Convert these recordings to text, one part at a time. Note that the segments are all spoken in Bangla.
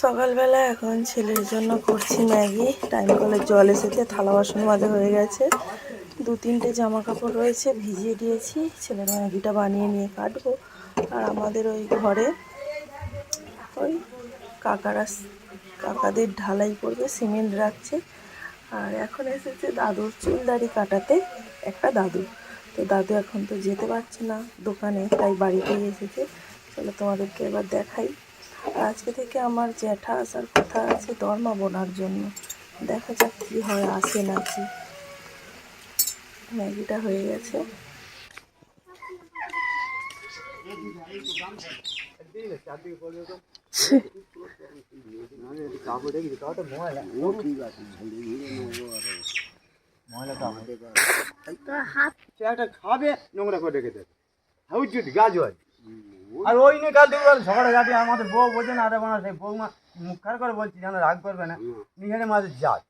সকালবেলা এখন ছেলের জন্য করছি ম্যাগি। টাইম কলের জল এসেছে, থালা বাসন মাজা হয়ে গেছে। দু তিনটে জামা কাপড় রয়েছে, ভিজিয়ে দিয়েছি। ছেলের ম্যাগিটা বানিয়ে নিয়ে কাটবো। আর আমাদের ওই ঘরে ওই কাকারা কাকাদের ঢালাই করবে, সিমেন্ট রাখছে। আর এখন এসেছে দাদুর চুল দাড়ি কাটাতে একটা দাদু। তো দাদু এখন তো যেতে পারছে না দোকানে, তাই বাড়িতেই এসেছে। চলো তোমাদেরকে এবার দেখাই। আজকে থেকে আমার জ্যাঠা আসার কথা আছে দরমা বোনার জন্য। দেখা যাক কী হয়, আসে নাকি। ম্যাগিটা হয়ে গেছে। করে আর আমাদের বউ না মুখ করে বলছি যেন রাগ করবে না নিজের মাঝে জাত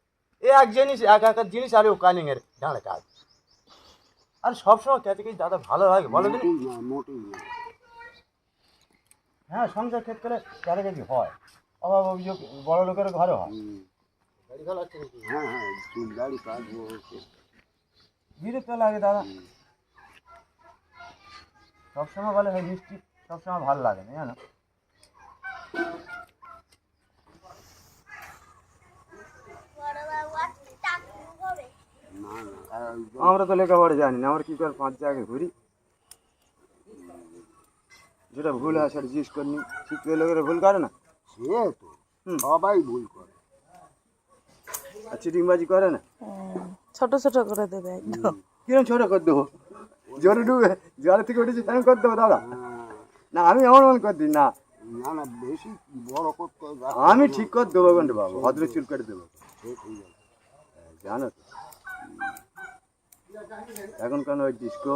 এ এক জিনিস এক এক জিনিস আর ও কালিং এর কাজ আর সবসময় খেতে দাদা ভালো লাগে, বলো হ্যাঁ সংসার ক্ষেত্রে চারে কেজি হয়। অভাব অভিযোগ বড় লোকের ঘরে হয়। হ্যাঁ হ্যাঁ বিরক্ত লাগে দাদা। সবসময় বলে হয় মিষ্টি সবসময় ভালো লাগে না জানো? আমরা তো লেখাপড়া জানি না আমরা কি করে পাঁচ জায়গায় ঘুরি? যেটা ভুল হয় সেটা জিজ্ঞেস করিনি শিখতে লোকেরা ভুল করে না? সে তো। সবাই ভুল করে। আর চিটিংবাজি করে না? হুম, ছোট ছোট করে দেবে একদম। কিরম ছোট করে দেবো? জোরে ডুবে জোরে থেকে উঠেছি তেমন করে দেবো দাদা। হ্যাঁ, না আমি এমন এমন করে দিই না। না না বেশি বড় করতে আমি ঠিক করে দেবো কিন্তু বাবু ভদ্র চুল করে দেবো। সে ঠিক আছে। জানো তো। এখন কেন ওই ডিস্কো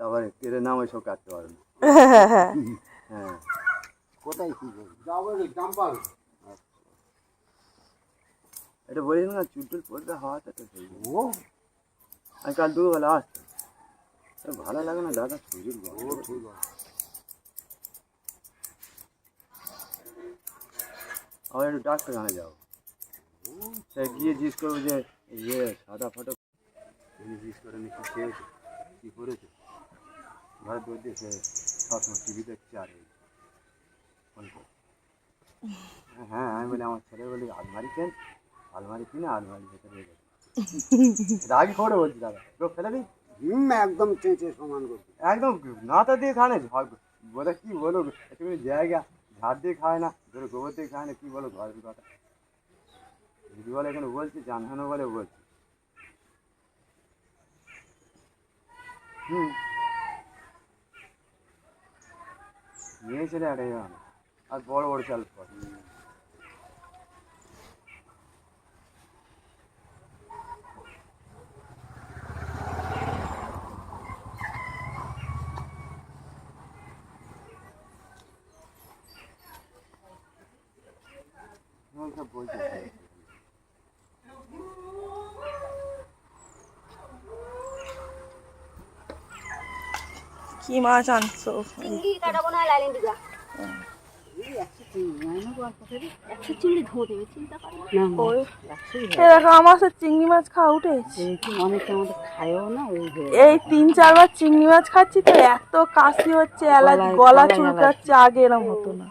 তারপরে তেরে নাম ওইসব কাটতে পারে না। হ্যাঁ কোথায় কি করবে যাব রে জাম্পাল এটা বলি না চুল টুল পড়লে হাওয়াটা তো সেই ও আমি কাল দুবেলা আসতো এ ভালো লাগে না দাদা শরীর ও বড়। ঠিক আছে আবার একটু ডাক্তার খানে যাব সে গিয়ে জিজ্ঞেস করব যে ইয়ে সাদা ফটো জিজ্ঞেস করে নি কি খেয়েছে কী করেছে ঘরে দৌড় দিয়ে সে সবসময় টিভি দেখছে আর এই ফোন করে। হ্যাঁ আমি বলি আমার ছেলে বলি আলমারি কেন আলমারি কিনে আলমারি ভেতরে রেখে দে। রাগি করে বলছি দাদা তো ফেলে দিই হুম একদম চেঁচে সমান করবে একদম নাতা দিয়ে খায় না ঝড়- বলে কি বলো তুমি জায়গা ঝাড় দিয়ে খায় না ধরো গোবর দিয়ে খায় না কি বলো ঘরের কথা দিদি বলে এখানে বলছি জানহানো বলে বলছি হুম মেয়ে ছেলে আরে আর বড় বড় চাল পর সব বলছি কি মাছ আনছো? চিংড়ি কাটাবো না লাইন দিবা ওই এ দেখো আমার চিংড়ি মাছ খাওয়া উঠেছে। এই তিন চারবার চিংড়ি মাছ খাচ্ছি তো এত কাশি হচ্ছে এলাচ গলা চুলকাচ্ছে আগে এরম হতো না।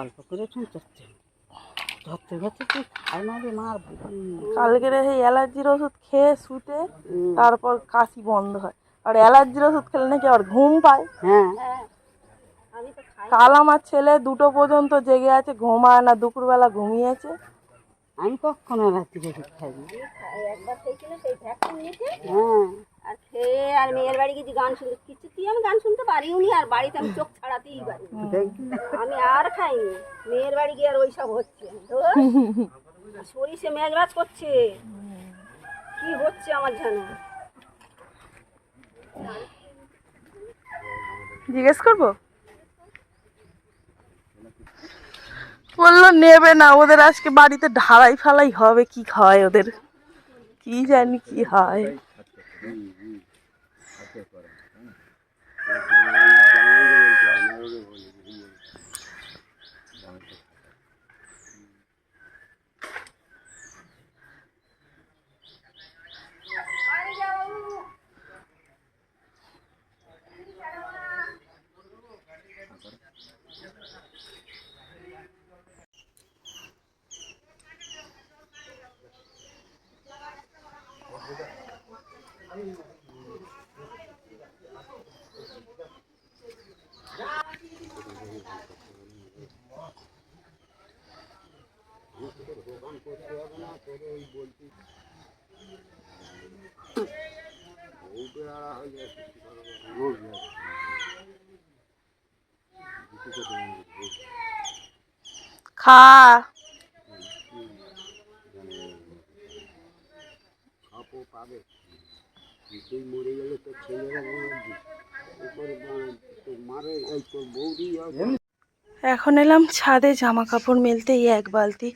অল্প করে চুলকাচ্ছে ধরতে ধরতে তুই খাই না রে মার কালকে সেই অ্যালার্জির ওষুধ খেয়ে শুতে তারপর কাশি বন্ধ হয়। আর অ্যালার্জির ওষুধ খেলে নাকি আবার ঘুম পায়। হ্যাঁ। কাল আমার ছেলে দুটো পর্যন্ত জেগে আছে ঘুমায় না দুপুরবেলা ঘুমিয়েছে। আমি কখনো রাত্রি ওষুধ একবার সেই ভ্যাকসিন নিয়েছে। হ্যাঁ। আর খেয়ে আর মেয়ের বাড়ি গেছি গান শুনতে কিছুতেই আমি গান শুনতে পারিও নি আর বাড়িতে আমি চোখ ছাড়াতেই পারি আমি আর খাইনি। মেয়ের বাড়ি গিয়ে আর ওইসব হচ্ছে। ধুর, আর শরীর সে মেজবাজ করছে। কি হচ্ছে আমার জানো জিজ্ঞেস করব? বলল নেবে না ওদের আজকে বাড়িতে ঢালাই ফালাই হবে কি হয় ওদের? কি জানি কি হয়? খা। এখন এলাম ছাদে জামা কাপড় মেলতে, এই এক বালতি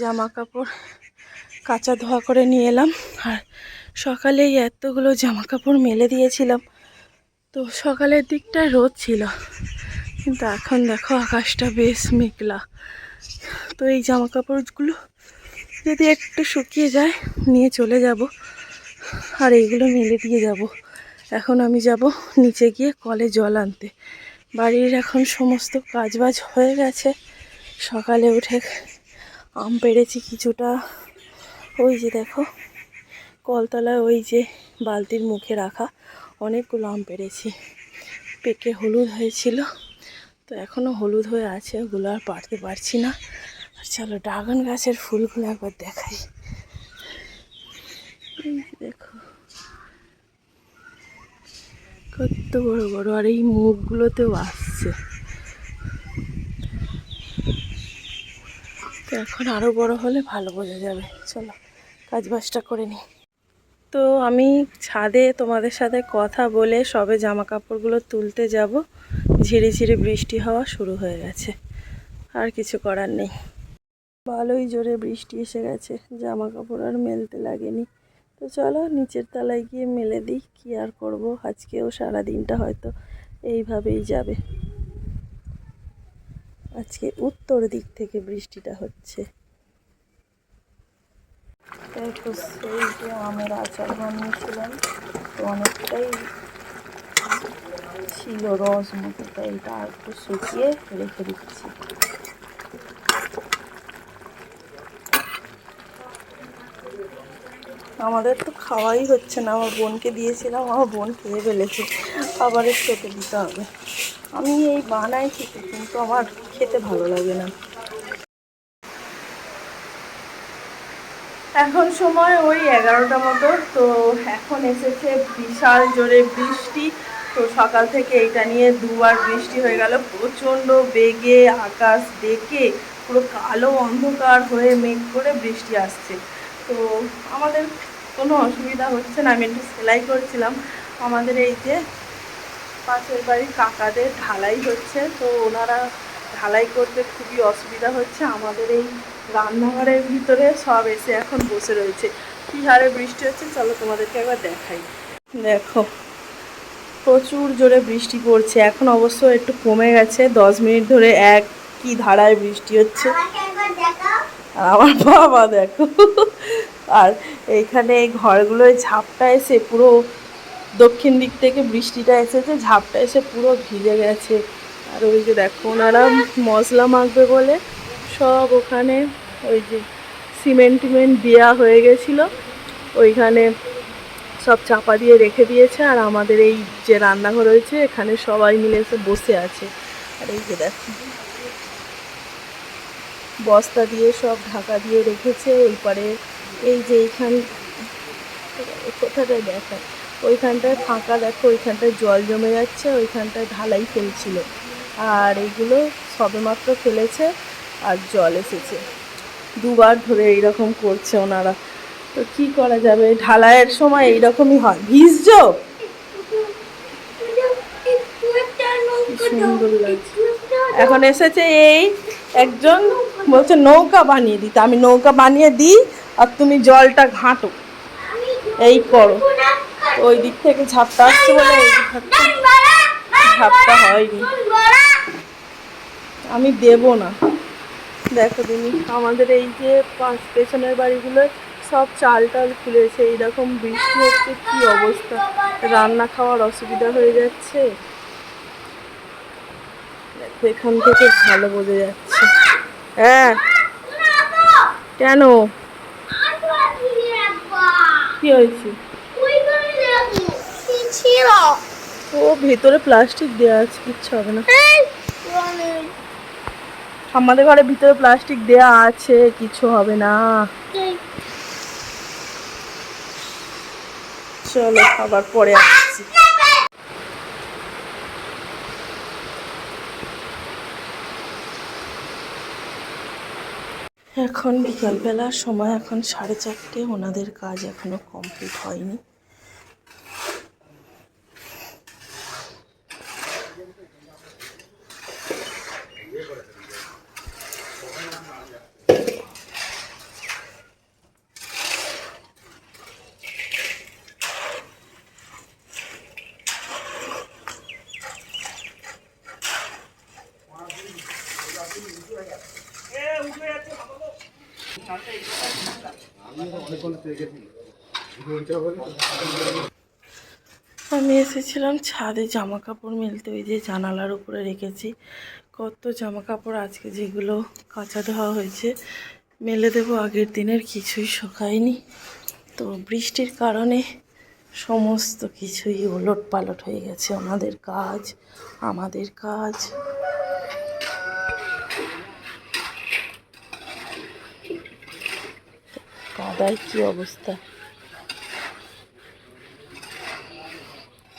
জামা কাপড় কাঁচা ধোয়া করে নিয়ে এলাম। আর সকালে এতগুলো জামা কাপড় মেলে দিয়েছিলাম। তো সকালের দিকটা রোদ ছিল। কিন্তু এখন দেখো আকাশটা বেশ মেঘলা। তো এই জামা কাপড়গুলো যদি একটু শুকিয়ে যায়, নিয়ে চলে যাব। আর এইগুলো মেলে দিয়ে যাব। এখন আমি যাব নিচে গিয়ে কলে জল আনতে। বাড়ির এখন সমস্ত কাজবাজ হয়ে গেছে। সকালে উঠে আম পেড়েছি কিছুটা। ওই যে দেখো কলতলায় ওই যে বালতির মুখে রাখা অনেকগুলো আম পেরেছি। পেকে হলুদ হয়েছিল, তো এখনও হলুদ হয়ে আছে, ওগুলো আর পারতে পারছি না। আর চলো ড্রাগন গাছের ফুলগুলো একবার দেখাই। দেখো, কত বড় বড়, আর এই মুখগুলোতেও আসছে। তো এখন আরও বড় হলে ভালো বোঝা যাবে। চলো, কাজ বাজটা করে নিই তো আমি ছাদে তোমাদের সাথে কথা বলে সবে জামা কাপড়গুলো তুলতে যাব। ঝিরি ঝিরি বৃষ্টি হওয়া শুরু হয়ে গেছে। আর কিছু করার নেই। ভালোই জোরে বৃষ্টি এসে গেছে। জামা কাপড় আর মেলতে লাগেনি। তো চলো নিচের তলায় গিয়ে মেলে দিই। কী আর করব? আজকেও সারা দিনটা হয়তো এইভাবেই যাবে। আজকে উত্তর দিক থেকে বৃষ্টিটা হচ্ছে। তো সেই যে আমের আচার বানিয়েছিলাম, তো অনেকটাই ছিল রস মতো, তাই এটা একটু শুকিয়ে রেখে দিচ্ছি। আমাদের তো খাওয়াই হচ্ছে না, আমার বোনকে দিয়েছিলাম, আমার বোন খেয়ে ফেলেছে আবার একটু ওকে দিতে হবে। আমি এই বানাই ঠিকই কিন্তু আমার খেতে ভালো লাগে না। এখন সময় ওই এগারোটা মতো, তো এখন এসেছে বিশাল জোরে বৃষ্টি। তো সকাল থেকে এইটা নিয়ে দুবার বৃষ্টি হয়ে গেল। প্রচণ্ড বেগে, আকাশ দেখে পুরো কালো অন্ধকার হয়ে মেঘ করে বৃষ্টি আসছে। তো আমাদের কোনো অসুবিধা হচ্ছে না, আমি একটু সেলাই করছিলাম। আমাদের এই যে পাশের বাড়ির কাকাদের ঢালাই হচ্ছে, তো ওনারা ঢালাই করতে খুবই অসুবিধা হচ্ছে। আমাদের এই রান্নাঘরের ভিতরে সব এসে এখন বসে রয়েছে। কী হারে বৃষ্টি হচ্ছে চলো তোমাদেরকে একবার দেখাই। দেখো প্রচুর জোরে বৃষ্টি পড়ছে। এখন অবশ্য একটু কমে গেছে দশ মিনিট ধরে এক কি ধারায় বৃষ্টি হচ্ছে। আমার বাবা দেখো। আর এইখানে এই ঘরগুলোয় ঝাপটা এসে পুরো দক্ষিণ দিক থেকে বৃষ্টিটা এসেছে ঝাপটা এসে পুরো ভিজে গেছে। আর ওই যে দেখো ওনারা মশলা মাখবে বলে সব ওখানে ওই যে সিমেন্ট টিমেন্ট দেওয়া হয়ে গেছিল। ওইখানে সব চাপা দিয়ে রেখে দিয়েছে আর আমাদের এই যে রান্নাঘর রয়েছে, এখানে সবাই মিলে এসে বসে আছে। আর এই যে দেখো, বস্তা দিয়ে সব ঢাকা দিয়ে রেখেছে। ওই পারে এই যে এইখান কোথাটায় দেখা? ওইখানটায় ফাঁকা দেখো, ওইখানটায় জল জমে যাচ্ছে, ওইখানটায় ঢালাই ফেলছিল। আর এইগুলো সবেমাত্র ফেলেছে। আর জল এসেছে। দুবার ধরে এইরকম করছে ওনারা। তো কি করা যাবে? ঢালাইয়ের সময় এইরকমই হয়। ভিজছো? সুন্দর এখন এসেছে এই একজন বলছে, নৌকা বানিয়ে দিতে। আমি নৌকা বানিয়ে দিই আর তুমি জলটা ঘাঁটো। এই করো। ওই দিক থেকে ঝাপটা আসছে বলে এই দিক ঝাপটা হয়নি। আমি দেব না। দেখো তুমি, আমাদের এই যে পাঁচ পেছনের বাড়িগুলোয় সব চাল টাল খুলেছে, এইরকম বৃষ্টি হচ্ছে, কি অবস্থা? রান্না খাওয়ার অসুবিধা হয়ে যাচ্ছে? এখান থেকে ভালো বোঝা যাচ্ছে। হ্যাঁ। কেন? কি হয়েছে? ও, ভেতরে প্লাস্টিক দেওয়া আছে, কিচ্ছু হবে না। আমাদের ঘরে ভিতরে প্লাস্টিক দেয়া আছে, কিছু হবে না। চলো আবার পরে আসছি। এখন বিকালবেলার সময় এখন সাড়ে চারটে, ওনাদের কাজ এখনও কমপ্লিট হয়নি। আমি এসেছিলাম ছাদে জামা কাপড় মেলতে, ওই যে জানালার উপরে রেখেছি। কত জামা কাপড় আজকে যেগুলো কাঁচা ধোয়া হয়েছে, মেলে দেবো, আগের দিনের কিছুই শুকায়নি। তো বৃষ্টির কারণে সমস্ত কিছুই ওলট পালট হয়ে গেছে ওনাদের কাজ, আমাদের কাজ। কাদায় কি অবস্থা?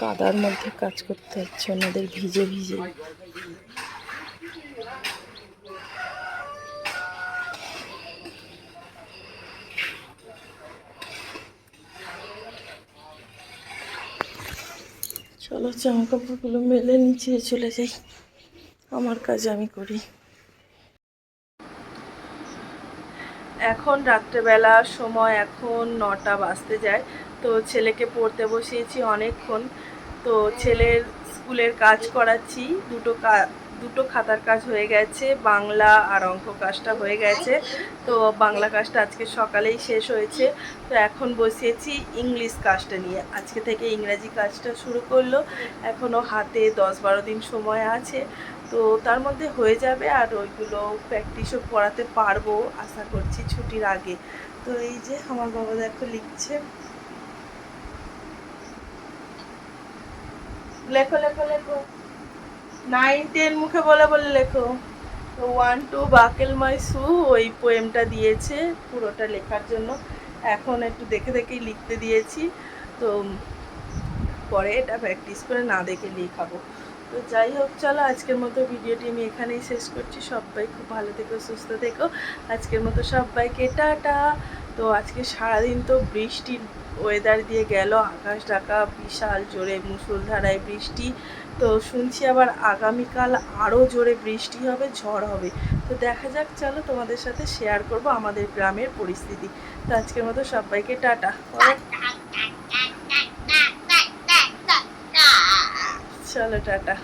কাদার মধ্যে কাজ করতে হচ্ছে ওনাদের ভিজে ভিজে। চলো জামা কাপড়গুলো মেলে নিচে চলে যাই। আমার কাজ আমি করি। এখন রাত্রেবেলার সময় এখন নটা বাজতে যায়। তো ছেলেকে পড়তে বসিয়েছি অনেকক্ষণ। তো ছেলের স্কুলের কাজ করাচ্ছি। দুটো দুটো খাতার কাজ হয়ে গেছে। বাংলা আর অঙ্ক কাজটা হয়ে গেছে। তো বাংলা কাজটা আজকে সকালেই শেষ হয়েছে। তো এখন বসিয়েছি ইংলিশ কাজটা নিয়ে। আজকে থেকে ইংরাজি কাজটা শুরু করল। এখনও হাতে দশ বারো দিন সময় আছে। তো তার মধ্যে হয়ে যাবে আর ওইগুলো প্র্যাকটিসও করাতে পারব, আশা করছি ছুটির আগে। তো এই যে আমার বাবা দেখো লিখছে। লেখো লেখো লেখো। নাইন টেন মুখে বলে বলে লেখো। তো ওয়ান টু বাকেল মাই সু ওই পোয়েমটা দিয়েছে পুরোটা লেখার জন্য। এখন একটু দেখে, দেখেই লিখতে দিয়েছি। তো পরে এটা প্র্যাকটিস করে না দেখে লেখাবো। তো যাই হোক, চলো আজকের মতো ভিডিওটি আমি এখানেই শেষ করছি। সবাই খুব ভালো থেকো, সুস্থ থেকো। আজকের মতো সবাইকে টাটা। তো আজকে সারাদিন তো বৃষ্টির ওয়েদার দিয়ে গেল, আকাশ ঢাকা বিশাল জোরে মুসুলধারায় বৃষ্টি। তো শুনছি আবার আগামীকাল আরও জোরে বৃষ্টি হবে, ঝড় হবে। তো দেখা যাক, চলো তোমাদের সাথে শেয়ার করব আমাদের গ্রামের পরিস্থিতি। তো আজকের মতো সবাইকে টাটা। চলো টাটা।